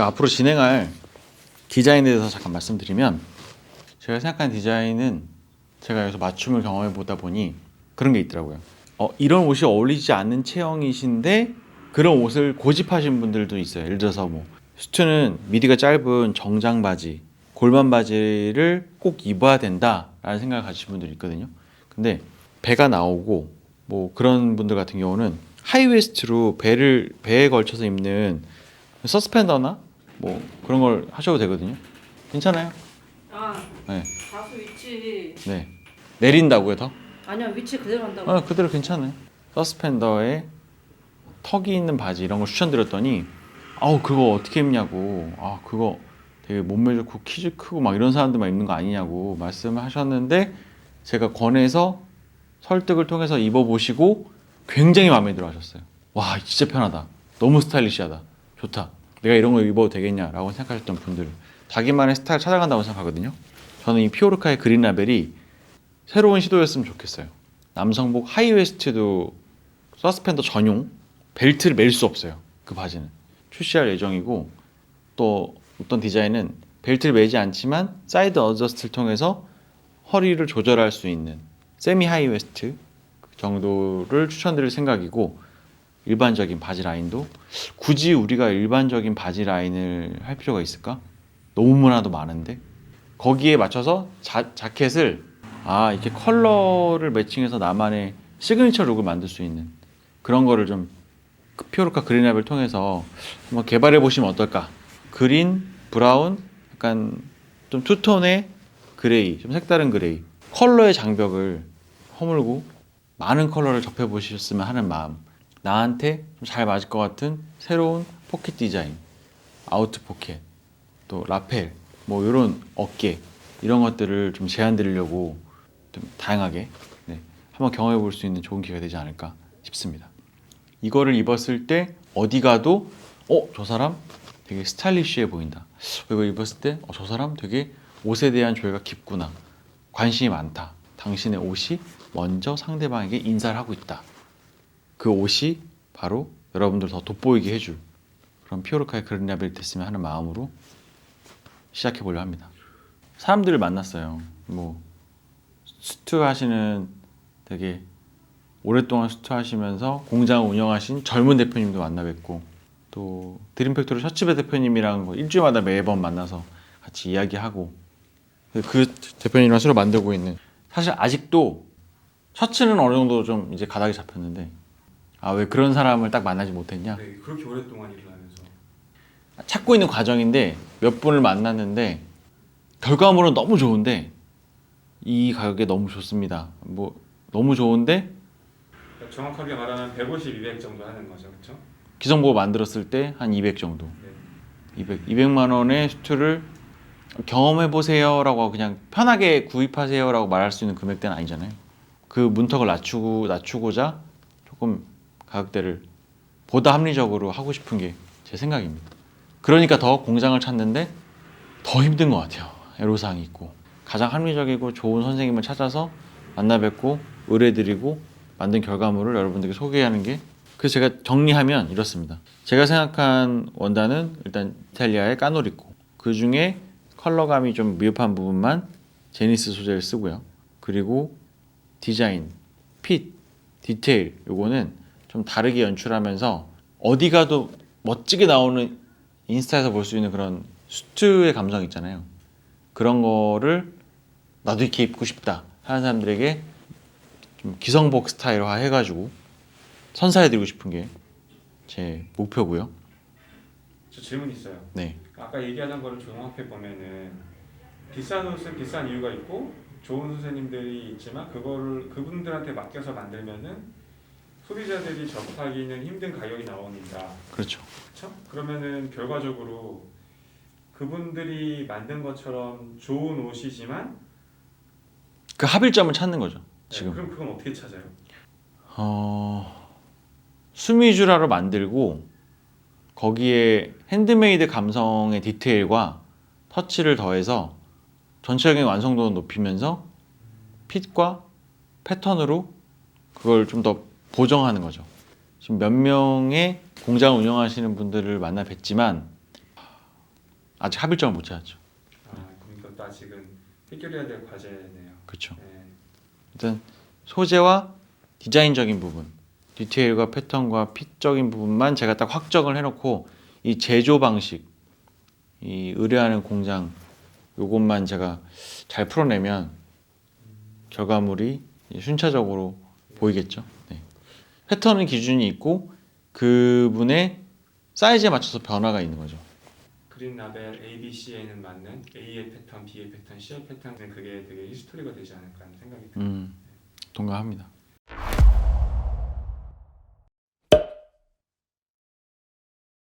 앞으로 진행할 디자인에 대해서 잠깐 말씀드리면 제가 생각하는 디자인은 제가 여기서 맞춤을 경험해 보다 보니 그런 게 있더라고요. 어, 이런 옷이 어울리지 않는 체형이신데 그런 옷을 고집하신 분들도 있어요. 예를 들어서 뭐 수트는 미디가 짧은 정장 바지, 골반 바지를 꼭 입어야 된다라는 생각을 가지신 분들이 있거든요. 근데 배가 나오고 뭐 그런 분들 같은 경우는 하이웨스트로 배를 배에 걸쳐서 입는 서스펜더나 뭐 그런 걸 하셔도 되거든요. 괜찮아요? 아 네. 가수 위치 네. 내린다고요, 더? 아니야 위치 그대로 한다고. 아, 그대로 괜찮아요. 서스펜더에 턱이 있는 바지 이런 거 추천드렸더니 아우 그거 어떻게 입냐고 아 그거 되게 몸매 좋고 키 크고 막 이런 사람들만 입는 거 아니냐고 말씀하셨는데 제가 권해서 설득을 통해서 입어보시고 굉장히 마음에 들어 하셨어요 와 진짜 편하다 너무 스타일리시하다 좋다 내가 이런 거 입어도 되겠냐라고 생각하셨던 분들 자기만의 스타일 찾아간다고 생각하거든요 저는 이 피오르카의 그린 라벨이 새로운 시도였으면 좋겠어요 남성복 하이웨스트도 서스펜더 전용 벨트를 멜 수 없어요. 그 바지는 출시할 예정이고 또 어떤 디자인은 벨트를 매지 않지만 사이드 어저스트를 통해서 허리를 조절할 수 있는 세미 하이웨스트 정도를 추천드릴 생각이고 일반적인 바지 라인도 굳이 우리가 일반적인 바지 라인을 할 필요가 있을까? 너무나도 많은데 거기에 맞춰서 자, 자켓을 아 이렇게 컬러를 매칭해서 나만의 시그니처 룩을 만들 수 있는 그런 거를 좀 피오르카 그린앱을 통해서 한번 개발해 보시면 어떨까? 그린, 브라운, 약간 좀 투톤의 그레이, 좀 색다른 그레이 컬러의 장벽을 허물고 많은 컬러를 접해 보셨으면 하는 마음 나한테 좀잘 맞을 것 같은 새로운 포켓 디자인 아우트 포켓 또 라펠 뭐 이런 어깨 이런 것들을 좀 제안 드리려고 좀 다양하게 네, 한번 경험해 볼 수 있는 좋은 기회가 되지 않을까 싶습니다. 이거를 입었을 때 어디 가도 어 저 사람 되게 스타일리시해 보인다. 이거 입었을 때어저 사람 되게 옷에 대한 조예가 깊구나. 관심이 많다. 당신의 옷이 먼저 상대방에게 인사를 하고 있다. 그 옷이 바로 여러분들 더 돋보이게 해줄 그런 피오르카의 그런 라벨이 됐으면 하는 마음으로 시작해 보려 합니다. 사람들을 만났어요. 뭐 수트 하시는 되게 오랫동안 수트 하시면서 공장 운영하신 젊은 대표님도 만나 뵙고 또 드림팩토리 셔츠배 대표님이랑 뭐 일주일마다 매번 만나서 같이 이야기하고 그 대표님이랑 술을 만들고 있는 사실 아직도 셔츠는 어느 정도 좀 이제 가닥이 잡혔는데 아 왜 그런 사람을 딱 만나지 못했냐 네, 그렇게 오랫동안 일을 하면서 찾고 있는 과정인데 몇 분을 만났는데 결과물은 너무 좋은데 이 가격에 너무 좋습니다. 뭐 너무 좋은데 정확하게 말하면 150, 200 정도 하는 거죠, 그렇죠? 기성보가 만들었을 때 한 200 정도. 네. 200 200만 원의 수트를 경험해 보세요라고 그냥 편하게 구입하세요라고 말할 수 있는 금액대는 아니잖아요. 그 문턱을 낮추고 낮추고자 조금 가격대를 보다 합리적으로 하고 싶은 게 제 생각입니다. 그러니까 더 공장을 찾는데 더 힘든 것 같아요. 애로사항이 있고 가장 합리적이고 좋은 선생님을 찾아서 만나 뵙고 의뢰드리고 만든 결과물을 여러분들께 소개하는 게 그래서 제가 정리하면 이렇습니다. 제가 생각한 원단은 일단 이탈리아의 까노리코 그 중에 컬러감이 좀 미흡한 부분만 제니스 소재를 쓰고요. 그리고 디자인, 핏, 디테일 요거는 좀 다르게 연출하면서 어디 가도 멋지게 나오는 인스타에서 볼 수 있는 그런 수트의 감성 있잖아요. 그런 거를 나도 이렇게 입고 싶다 하는 사람들에게 좀 기성복 스타일화 해가지고 선사해드리고 싶은 게 제 목표고요. 저 질문 있어요. 네, 아까 얘기하던 거를 종합해 보면은 비싼 옷은 비싼 이유가 있고 좋은 선생님들이 있지만 그거를 그분들한테 맡겨서 만들면은 소비자들이 접하기는 힘든 가격이 나옵니다. 그렇죠. 그렇죠? 그러면은 결과적으로 그분들이 만든 것처럼 좋은 옷이지만 그 합일점을 찾는 거죠. 네, 지금 그럼 그건 어떻게 찾아요? 어, 수미주라로 만들고 거기에 핸드메이드 감성의 디테일과 터치를 더해서 전체적인 완성도를 높이면서 핏과 패턴으로 그걸 좀 더 보정하는 거죠. 지금 몇 명의 공장 운영하시는 분들을 만나 뵀지만 아직 합일점을 못 찾았죠. 아, 그럼 이것도 아직은 해결해야 될 과제네요. 그렇죠. 네. 일단 소재와 디자인적인 부분, 디테일과 패턴과 핏적인 부분만 제가 딱 확정을 해놓고 이 제조 방식, 이 의뢰하는 공장 요것만 제가 잘 풀어내면 결과물이 순차적으로 보이겠죠. 네. 패턴은 기준이 있고 그분의 사이즈에 맞춰서 변화가 있는 거죠. 그린 라벨 A, B, C에는 맞는 A의 패턴, B의 패턴, C의 패턴은 그게 되게 히스토리가 되지 않을까 하는 생각이 듭니다. 음, 동감합니다.